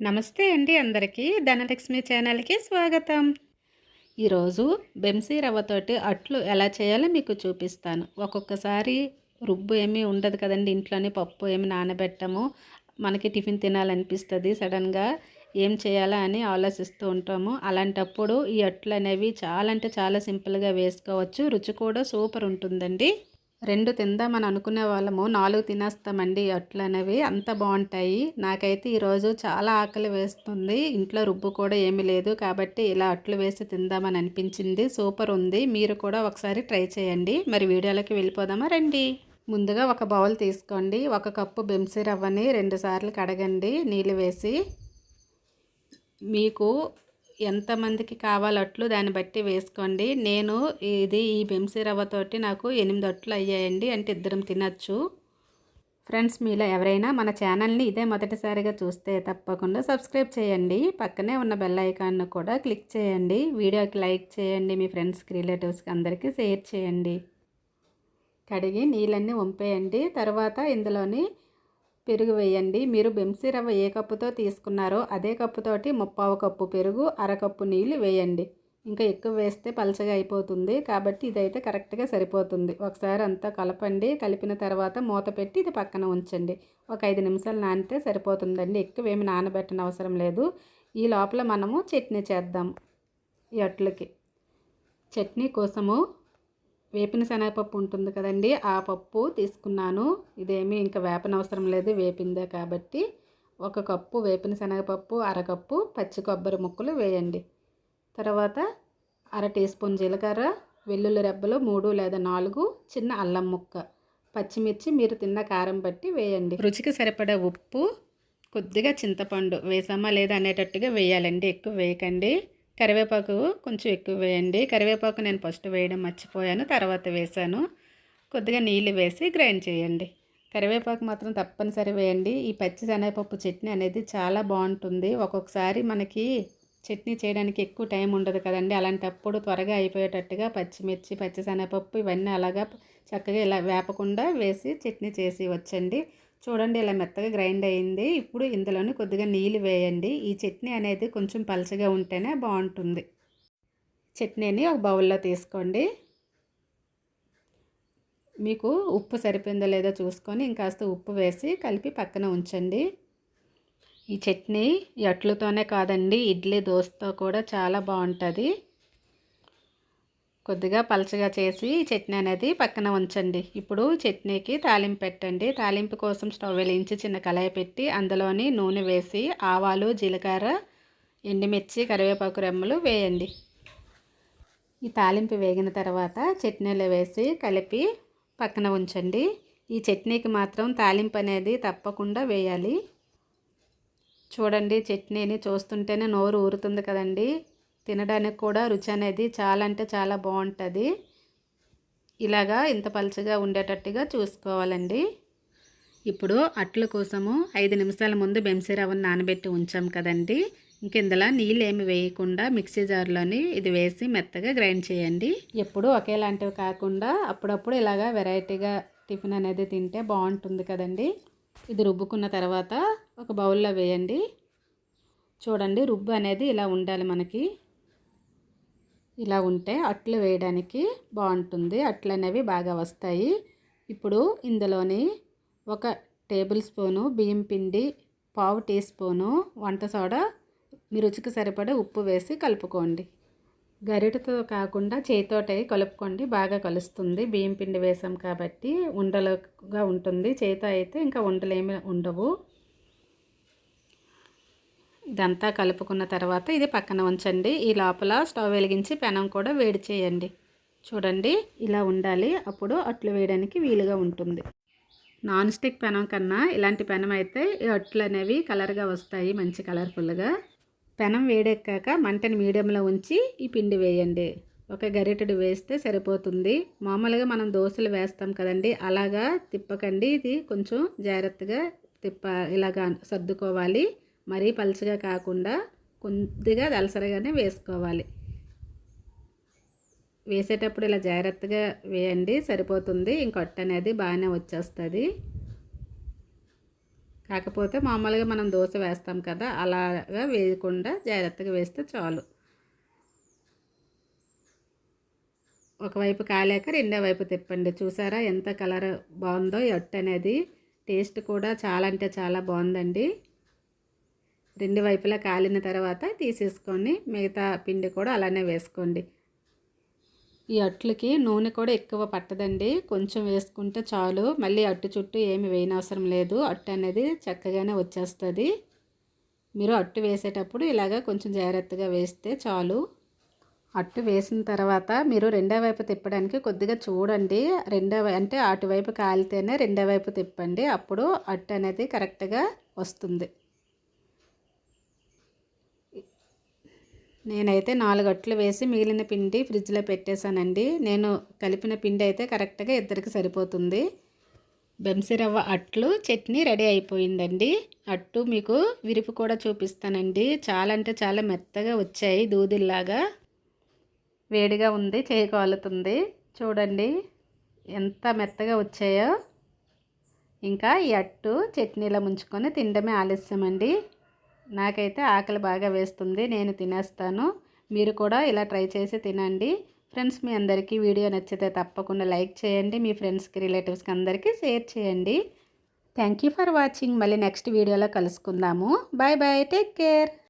నమస్తే అండి అందరికీ. ధనలక్ష్మి ఛానల్కి స్వాగతం. ఈరోజు బెంసీ రవ్వతోటి అట్లు ఎలా చేయాలో మీకు చూపిస్తాను. ఒక్కొక్కసారి రుబ్బు ఏమీ ఉండదు కదండి. ఇంట్లోనే పప్పు ఏమి నానబెట్టము. మనకి టిఫిన్ తినాలనిపిస్తుంది. సడన్గా ఏం చేయాలా అని ఆలోచిస్తూ ఉంటాము. అలాంటప్పుడు ఈ అట్లు అనేవి చాలా అంటే చాలా సింపుల్గా వేసుకోవచ్చు. రుచి కూడా సూపర్ ఉంటుందండి. రెండు తిందామని అనుకునే వాళ్ళము. నాలుగు తినేస్తామండి. అట్లు అనేవి అంత బాగుంటాయి. నాకైతే ఈరోజు చాలా ఆకలి వేస్తుంది. ఇంట్లో రుబ్బు కూడా ఏమీ లేదు. కాబట్టి ఇలా అట్లు వేసి తిందామని అనిపించింది. సూపర్ ఉంది. మీరు కూడా ఒకసారి ట్రై చేయండి. మరి వీడియోలోకి వెళ్ళిపోదామా? రండి. ముందుగా ఒక బౌల్ తీసుకోండి. ఒక కప్పు బెంసీ రవ్వని రెండు సార్లు కడగండి. నీళ్ళు వేసి మీకు ఎంతమందికి కావాలట్లు దాన్ని బట్టి వేసుకోండి. నేను ఇది ఈ బెంసీ రవ్వతోటి నాకు ఎనిమిది అట్లు అయ్యాయండి. అంటే ఇద్దరం తినచ్చు. ఫ్రెండ్స్ మీలో ఎవరైనా మన ఛానల్ని ఇదే మొదటిసారిగా చూస్తే తప్పకుండా సబ్స్క్రైబ్ చేయండి. పక్కనే ఉన్న బెల్ ఐకాన్ను కూడా క్లిక్ చేయండి. వీడియోకి లైక్ చేయండి. మీ ఫ్రెండ్స్కి రిలేటివ్స్కి అందరికీ షేర్ చేయండి. కడిగి నీళ్ళన్నీ వంపేయండి. తర్వాత ఇందులోని పెరుగు వేయండి. మీరు బెంసి రవ్వ ఏ కప్పుతో తీసుకున్నారో అదే కప్పుతోటి ముప్పావు కప్పు పెరుగు అరకప్పు నీళ్ళు వేయండి. ఇంకా ఎక్కువ వేస్తే పలచగా అయిపోతుంది. కాబట్టి ఇదైతే కరెక్ట్గా సరిపోతుంది. ఒకసారి అంతా కలపండి. కలిపిన తర్వాత మూత పెట్టి ఇది పక్కన ఉంచండి. ఒక ఐదు నిమిషాలు నానితే సరిపోతుందండి. ఎక్కువ ఏమి నానబెట్టని అవసరం లేదు. ఈ లోపల మనము చట్నీ చేద్దాం. ఈ అట్లకి. చట్నీ కోసము వేపిన శనగపప్పు ఉంటుంది కదండి ఆ పప్పు తీసుకున్నాను. ఇదేమీ ఇంకా వేపన అవసరం లేదు వేపిందే కాబట్టి ఒక కప్పు వేపిన శనగపప్పు అరకప్పు పచ్చి కొబ్బరి ముక్కలు వేయండి. తర్వాత అర టీ స్పూన్ జీలకర్ర వెల్లుల్లి రెబ్బలు మూడు లేదా నాలుగు చిన్న అల్లం ముక్క పచ్చిమిర్చి మీరు తిన్న కారం బట్టి వేయండి. రుచికి సరిపడే ఉప్పు కొద్దిగా చింతపండు వేసామా లేదా అనేటట్టుగా వేయాలండి ఎక్కువ వేయకండి. కరివేపాకు కొంచెం ఎక్కువ వేయండి. కరివేపాకు నేను ఫస్ట్ వేయడం మర్చిపోయాను తర్వాత వేసాను కొద్దిగా నీళ్ళు వేసి గ్రైండ్ చేయండి. కరివేపాకు మాత్రం తప్పనిసరి వేయండి. ఈ పచ్చి శనగపప్పు చట్నీ అనేది చాలా బాగుంటుంది. ఒక్కొక్కసారి మనకి చట్నీ చేయడానికి ఎక్కువ టైం ఉండదు కదండి. అలాంటప్పుడు త్వరగా అయిపోయేటట్టుగా పచ్చిమిర్చి పచ్చి శనగపప్పు ఇవన్నీ అలాగా చక్కగా ఇలా వేపకుండా వేసి చట్నీ చేసి వచ్చండి. చూడండి ఇలా మెత్తగా గ్రైండ్ అయింది. ఇప్పుడు ఇందులోనే కొద్దిగా నీళ్ళు వేయండి. ఈ చట్నీ అనేది కొంచెం పలచగా ఉంటేనే బాగుంటుంది. చట్నీని ఒక బౌల్లో తీసుకోండి. మీకు ఉప్పు సరిపోయిందో లేదో చూసుకొని ఇంకాస్త ఉప్పు వేసి కలిపి పక్కన ఉంచండి. ఈ చట్నీ ఎట్లతోనే కాదండి ఇడ్లీ దోశతో కూడా చాలా బాగుంటుంది. కొద్దిగా పలచగా చేసి చట్నీ అనేది పక్కన ఉంచండి. ఇప్పుడు చట్నీకి తాలింపు పెట్టండి. తాలింపు కోసం స్టవ్ వెలిగించి చిన్న కళాయి పెట్టి అందులోని నూనె వేసి ఆవాలు జీలకర్ర ఎండుమిర్చి కరివేపాకు రెమ్మలు వేయండి. ఈ తాలింపు వేగిన తర్వాత చట్నీలో వేసి కలిపి పక్కన ఉంచండి. ఈ చట్నీకి మాత్రం తాలింపు అనేది తప్పకుండా వేయాలి. చూడండి చట్నీని చూస్తుంటేనే నోరు ఊరుతుంది కదండి. తినడానికి కూడా రుచి అనేది చాలా అంటే చాలా బాగుంటుంది. ఇలాగా ఇంత పలుచగా ఉండేటట్టుగా చూసుకోవాలండి. ఇప్పుడు అట్ల కోసము ఐదు నిమిషాల ముందు బెంసీ రవ్వను నానబెట్టి ఉంచాం కదండి. ఇంకెందులో నీళ్ళు ఏమి వేయకుండా మిక్సీ జార్లోని ఇది వేసి మెత్తగా గ్రైండ్ చేయండి. ఎప్పుడు ఒకేలాంటివి కాకుండా అప్పుడప్పుడు ఇలాగా వెరైటీగా టిఫిన్ అనేది తింటే బాగుంటుంది కదండి. ఇది రుబ్బుకున్న తర్వాత ఒక బౌల్లో వేయండి. చూడండి రుబ్బు అనేది ఇలా ఉండాలి మనకి. ఇలా ఉంటే అట్లు వేయడానికి బాగుంటుంది. అట్లు అనేవి బాగా వస్తాయి. ఇప్పుడు ఇందులోని ఒక టేబుల్ స్పూను బియ్యం పిండి పావు టీ స్పూను వంట సోడా మీ రుచికి సరిపడే ఉప్పు వేసి కలుపుకోండి. గరిటతో కాకుండా చేతితోటి కలుపుకోండి. బాగా కలుస్తుంది. బియ్యం పిండి వేసాం కాబట్టి ఉండలుగా ఉంటుంది. చేత అయితే ఇంకా ఉండలేమి ఉండవు. ఇదంతా కలుపుకున్న తర్వాత ఇది పక్కన ఉంచండి. ఈ లోపల స్టవ్ వెలిగించి పెనం కూడా వేడి చేయండి. చూడండి ఇలా ఉండాలి. అప్పుడు అట్లు వేయడానికి వీలుగా ఉంటుంది. నాన్ స్టిక్ పెనం కన్నా ఇలాంటి పెనం అయితే ఈ అట్లు అనేవి కలర్గా వస్తాయి. మంచి కలర్ఫుల్గా పెనం వేడెక్కాక మంటని మీడియంలో ఉంచి ఈ పిండి వేయండి. ఒక గరిటెడు వేస్తే సరిపోతుంది. మామూలుగా మనం దోశలు వేస్తాం కదండి అలాగా తిప్పకండి. ఇది కొంచెం జాగ్రత్తగా తిప్ప ఇలాగా సర్దుకోవాలి. మరీ పలుచగా కాకుండా కొద్దిగా దలసరగానే వేసుకోవాలి. వేసేటప్పుడు ఇలా జాగ్రత్తగా వేయండి సరిపోతుంది. ఇంకొట్ట అనేది బాగానే వచ్చేస్తుంది. కాకపోతే మామూలుగా మనం దోశ వేస్తాం కదా అలాగా వేయకుండా జాగ్రత్తగా వేస్తే చాలు. ఒకవైపు కాలేక రెండో వైపు తిప్పండి. చూసారా ఎంత కలర్ బాగుందో ఈ అనేది. టేస్ట్ కూడా చాలా అంటే చాలా బాగుందండి. రెండు వైపులా కాలిన తర్వాత తీసేసుకొని మిగతా పిండి కూడా అలానే వేసుకోండి. ఈ అట్లకి నూనె కూడా ఎక్కువ పట్టదండి. కొంచెం వేసుకుంటే చాలు. మళ్ళీ అట్టు చుట్టూ ఏమి వేయనవసరం లేదు. అట్టు అనేది చక్కగానే వచ్చేస్తుంది. మీరు అట్టు వేసేటప్పుడు ఇలాగ కొంచెం జాగ్రత్తగా వేస్తే చాలు. అట్టు వేసిన తర్వాత మీరు రెండో వైపు తిప్పడానికి కొద్దిగా చూడండి. రెండో అంటే అటువైపు కాలితేనే రెండో వైపు తిప్పండి. అప్పుడు అట్టు అనేది కరెక్ట్గా వస్తుంది. నేనైతే నాలుగు అట్లు వేసి మిగిలిన పిండి ఫ్రిడ్జ్లో పెట్టేశానండి. నేను కలిపిన పిండి అయితే కరెక్ట్గా ఇద్దరికి సరిపోతుంది. బెంసిరవ్వ అట్లు చట్నీ రెడీ అయిపోయిందండి. అట్టు మీకు విరుపు కూడా చూపిస్తానండి. చాలా అంటే చాలా మెత్తగా వచ్చాయి దూదిల్లాగా. వేడిగా ఉంది చేయి కాలుతుంది. చూడండి ఎంత మెత్తగా వచ్చాయో. ఇంకా ఈ అట్టు చట్నీలో ముంచుకొని తినడమే ఆలస్యమండి. నాకైతే ఆకలి బాగా వేస్తుంది నేను తినేస్తాను. మీరు కూడా ఇలా ట్రై చేసి తినండి. ఫ్రెండ్స్ మీ అందరికీ వీడియో నచ్చితే తప్పకుండా లైక్ చేయండి. మీ ఫ్రెండ్స్కి రిలేటివ్స్కి అందరికీ షేర్ చేయండి. Thank you for watching. మళ్ళీ నెక్స్ట్ వీడియోలో కలుసుకుందాము. Bye bye. Take care.